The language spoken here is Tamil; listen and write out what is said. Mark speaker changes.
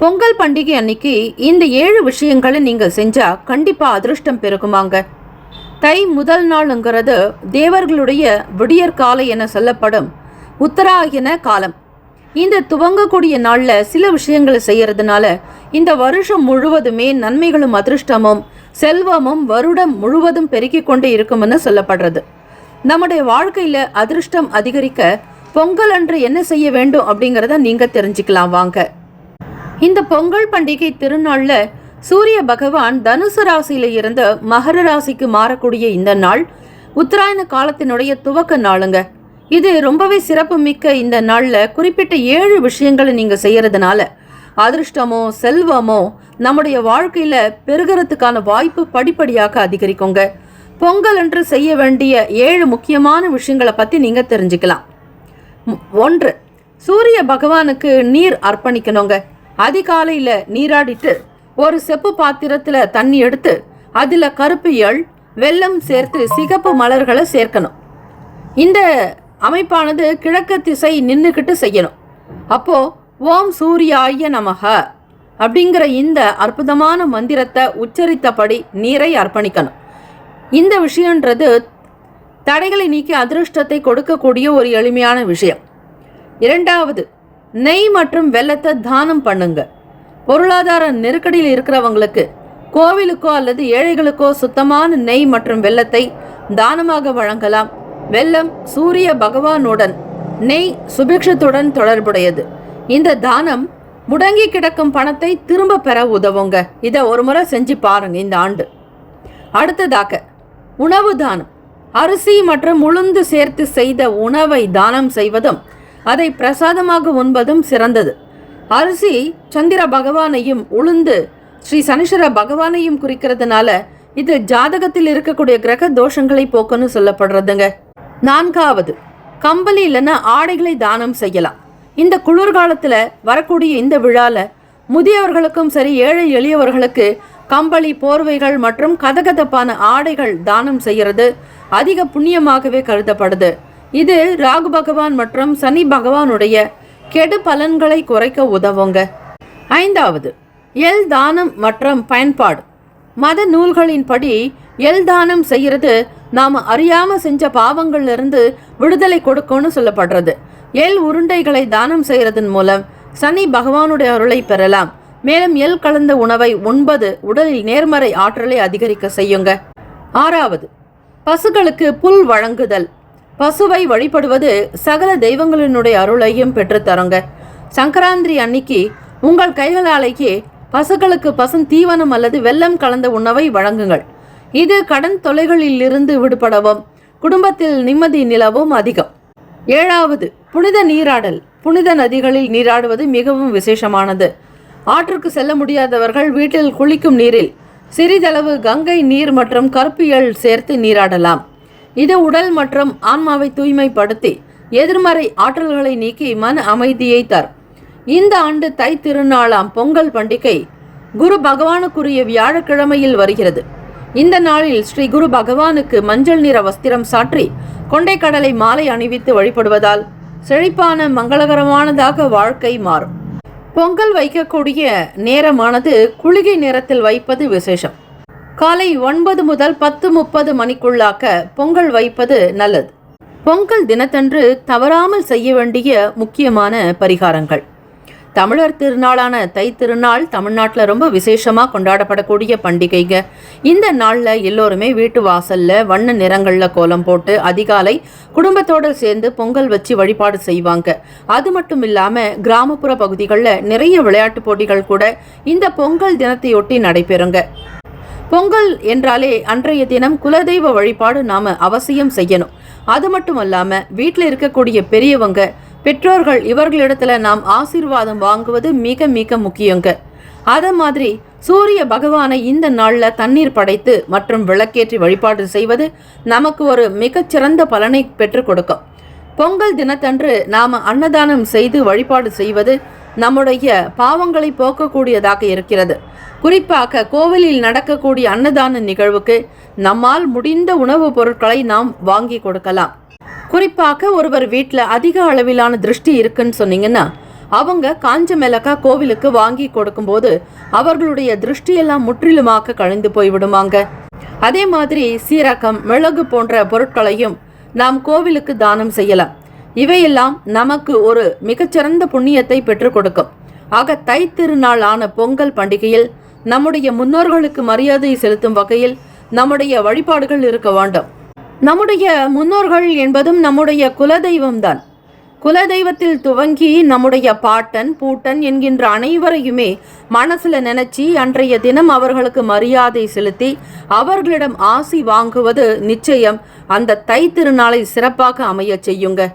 Speaker 1: பொங்கல் பண்டிகை அன்னைக்கு இந்த ஏழு விஷயங்களை நீங்கள் செஞ்சால் கண்டிப்பாக அதிர்ஷ்டம் பெருகுமாங்க. தை முதல் நாளுங்கிறது தேவர்களுடைய விடியற்காலை என சொல்லப்படும் உத்தராயன காலம். இந்த துவங்கக்கூடிய நாளில் சில விஷயங்களை செய்கிறதுனால இந்த வருஷம் முழுவதுமே நன்மைகளும் அதிர்ஷ்டமும் செல்வமும் வருடம் முழுவதும் பெருக்கிக் கொண்டே இருக்கும்னு சொல்லப்படுறது. நம்முடைய வாழ்க்கையில் அதிர்ஷ்டம் அதிகரிக்க பொங்கல் அன்று என்ன செய்ய வேண்டும் அப்படிங்கிறத நீங்கள் தெரிஞ்சுக்கலாம் வாங்க. இந்த பொங்கல் பண்டிகை திருநாள்ல சூரிய பகவான் தனுசு ராசியில இருந்து மகர ராசிக்கு மாறக்கூடிய இந்த நாள் உத்தராயண காலத்தினுடைய துவக்க நாளுங்க. இது ரொம்பவே சிறப்பு மிக்க இந்த நாளில் குறிப்பிட்ட ஏழு விஷயங்களை நீங்கள் செய்யறதுனால அதிர்ஷ்டமோ செல்வமோ நம்முடைய வாழ்க்கையில் பெருகிறதுக்கான வாய்ப்பு படிப்படியாக அதிகரிக்குங்க. பொங்கல் என்று செய்ய வேண்டிய ஏழு முக்கியமான விஷயங்களை பற்றி நீங்கள் தெரிஞ்சுக்கலாம். ஒன்று சூரிய பகவானுக்கு நீர் அர்ப்பணிக்கணுங்க. அதிகாலையில் நீராடிட்டு ஒரு செப்பு பாத்திரத்தில் தண்ணி எடுத்து அதில் கருப்பு எள் வெல்லம் சேர்த்து சிகப்பு மலர்களை சேர்க்கணும். இந்த அமைப்பானது கிழக்கு திசை நின்றுக்கிட்டு செய்யணும். அப்போது ஓம் சூரியாய நமக அப்படிங்கிற இந்த அற்புதமான மந்திரத்தை உச்சரித்தபடி நீரை அர்ப்பணிக்கணும். இந்த விஷயன்றது தடைகளை நீக்கி அதிர்ஷ்டத்தை கொடுக்கக்கூடிய ஒரு எளிமையான விஷயம். இரண்டாவது நெய் மற்றும் வெள்ளத்தை தானம் பண்ணுங்க. பொருளாதார நெருக்கடியில் இருக்கிறவங்களுக்கு கோவிலுக்கோ அல்லது ஏழைகளுக்கோ சுத்தமான நெய் மற்றும் வெள்ளத்தை தானமாக வழங்கலாம். வெள்ளம் சூரிய பகவானுடன் நெய் சுபிக்ஷத்துடன் தொடர்புடையது. இந்த தானம் முடங்கி கிடக்கும் பணத்தை திரும்ப பெற உதவுங்க. இதை ஒரு முறை செஞ்சு பாருங்க இந்த ஆண்டு. அடுத்ததாக உணவு தானம். அரிசி மற்றும் உளுந்து சேர்த்து செய்த உணவை தானம் செய்வதும் அதை பிரசாதமாக உண்பதும் சிறந்தது. அரிசி சந்திர பகவானையும் உளுந்து ஸ்ரீ சனீஸ்வர பகவானையும் குறிக்கிறதுனால இது ஜாதகத்தில் இருக்கக்கூடிய கிரக தோஷங்களை போக்குன்னு சொல்லப்படுறதுங்க. நான்காவது கம்பளி இல்லைன்னா ஆடைகளை தானம் செய்யலாம். இந்த குளிர்காலத்தில் வரக்கூடிய இந்த விழாவில் முதியவர்களுக்கும் சரி ஏழை எளியவர்களுக்கு கம்பளி போர்வைகள் மற்றும் கதகதப்பான ஆடைகள் தானம் செய்கிறது அதிக புண்ணியமாகவே கருதப்படுது. இது ராகு பகவான் மற்றும் சனி பகவானுடைய கெடு பலன்களை குறைக்க உதவுங்க. ஐந்தாவது எல் தானம் மற்றும் பயன்பாடு. மத நூல்களின்படி எல் தானம் செய்கிறது நாம் அறியாமல் செஞ்ச பாவங்களிலிருந்து விடுதலை கொடுக்கும்னு சொல்லப்படுறது. எல் உருண்டைகளை தானம் செய்கிறதன் மூலம் சனி பகவானுடைய அருளை பெறலாம். மேலும் எல் கலந்த உணவை உண்பது உடலில் நேர்மறை ஆற்றலை அதிகரிக்க செய்யுங்க. ஆறாவது பசுக்களுக்கு புல் வழங்குதல். பசுவை வழிபடுவது சகல தெய்வங்களினுடைய அருளையும் பெற்றுத்தருங்க சங்கராந்திரி அன்னைக்கு உங்கள் கைகளாலேயே பசுக்களுக்கு பசும் தீவனம் அல்லது வெள்ளம் கலந்த உணவை வழங்குங்கள். இது கடன் தொலைகளில் இருந்து விடுபடவும் குடும்பத்தில் நிம்மதி நிலவும் அதிகம். ஏழாவது புனித நீராடல். புனித நதிகளில் நீராடுவது மிகவும் விசேஷமானது. ஆற்றுக்கு செல்ல முடியாதவர்கள் வீட்டில் குளிக்கும் நீரில் சிறிதளவு கங்கை நீர் மற்றும் கருப்பியல் சேர்த்து நீராடலாம். இது உடல் மற்றும் ஆன்மாவை தூய்மைப்படுத்தி எதிர்மறை ஆற்றல்களை நீக்கி மன அமைதியை தர். இந்த ஆண்டு தை திருநாளாம் பொங்கல் பண்டிகை குரு பகவானுக்குரிய வியாழக்கிழமையில் வருகிறது. இந்த நாளில் ஸ்ரீ குரு பகவானுக்கு மஞ்சள் நிற வஸ்திரம் சாற்றி கொண்டைக்கடலை மாலை அணிவித்து வழிபடுவதால் செழிப்பான மங்களகரமானதாக வாழ்க்கை மாறும். பொங்கல் வைக்கக்கூடிய நேரமானது குளிகை நேரத்தில் வைப்பது விசேஷம். காலை ஒன்பது முதல் பத்து முப்பது மணிக்குள்ளாக்க பொங்கல் வைப்பது நல்லது. பொங்கல் தினத்தன்று தவறாமல் செய்ய வேண்டிய முக்கியமான பரிகாரங்கள். தமிழர் திருநாளான தை திருநாள் தமிழ்நாட்டில் ரொம்ப விசேஷமாக கொண்டாடப்படக்கூடிய பண்டிகைங்க. இந்த நாளில் எல்லோருமே வீட்டு வாசலில் வண்ண நிறங்களில் கோலம் போட்டு அதிகாலை குடும்பத்தோடு சேர்ந்து பொங்கல் வச்சு வழிபாடு செய்வாங்க. அது மட்டும் இல்லாமல் கிராமப்புற பகுதிகளில் நிறைய விளையாட்டு போட்டிகள் கூட இந்த பொங்கல் தினத்தையொட்டி நடைபெறுங்க. பொங்கல் என்றாலே அன்றைய தினம் குலதெய்வ வழிபாடு நாம் அவசியம் செய்யணும். அது மட்டும் அல்லாமல் வீட்டில் இருக்கக்கூடிய பெரியவங்க பெற்றோர்கள் இவர்களிடத்துல நாம் ஆசீர்வாதம் வாங்குவது மிக மிக முக்கியங்க. அதே மாதிரி சூரிய பகவானை இந்த நாளில் தண்ணீர் படைத்து மற்றும் விளக்கேற்றி வழிபாடு செய்வது நமக்கு ஒரு மிகச்சிறந்த பலனை பெற்றுக் கொடுக்கும். பொங்கல் தினத்தன்று நாம் அன்னதானம் செய்து வழிபாடு செய்வது நம்முடைய பாவங்களை போக்கக்கூடியதாக இருக்கிறது. குறிப்பாக கோவிலில் நடக்கக்கூடிய அன்னதான நிகழ்வுக்கு நம்மால் முடிந்த உணவுப் பொருட்களை நாம் வாங்கி கொடுக்கலாம். குறிப்பாக ஒருவர் வீட்டில் அதிக அளவிலான திருஷ்டி இருக்குன்னு சொன்னீங்கன்னா அவங்க காஞ்ச மிளகா கோவிலுக்கு வாங்கி கொடுக்கும்போது அவர்களுடைய திருஷ்டியெல்லாம் முற்றிலுமாக கழிந்து போய்விடுமாங்க. அதே மாதிரி சீரகம் மிளகு போன்ற பொருட்களையும் நாம் கோவிலுக்கு தானம் செய்யலாம். இவையெல்லாம் நமக்கு ஒரு மிகச்சிறந்த புண்ணியத்தை பெற்றுக் கொடுக்கும். ஆக தை பொங்கல் பண்டிகையில் நம்முடைய முன்னோர்களுக்கு மரியாதை செலுத்தும் வகையில் நம்முடைய வழிபாடுகள் இருக்க வேண்டும். நம்முடைய முன்னோர்கள் என்பதும் நம்முடைய குலதெய்வம்தான். குலதெய்வத்தில் துவங்கி நம்முடைய பாட்டன் பூட்டன் என்கின்ற அனைவரையுமே மனசில் நினைச்சி அன்றைய தினம் அவர்களுக்கு மரியாதை செலுத்தி அவர்களிடம் ஆசி வாங்குவது நிச்சயம். அந்த தை திருநாளை சிறப்பாக அமையச் செய்யுங்க.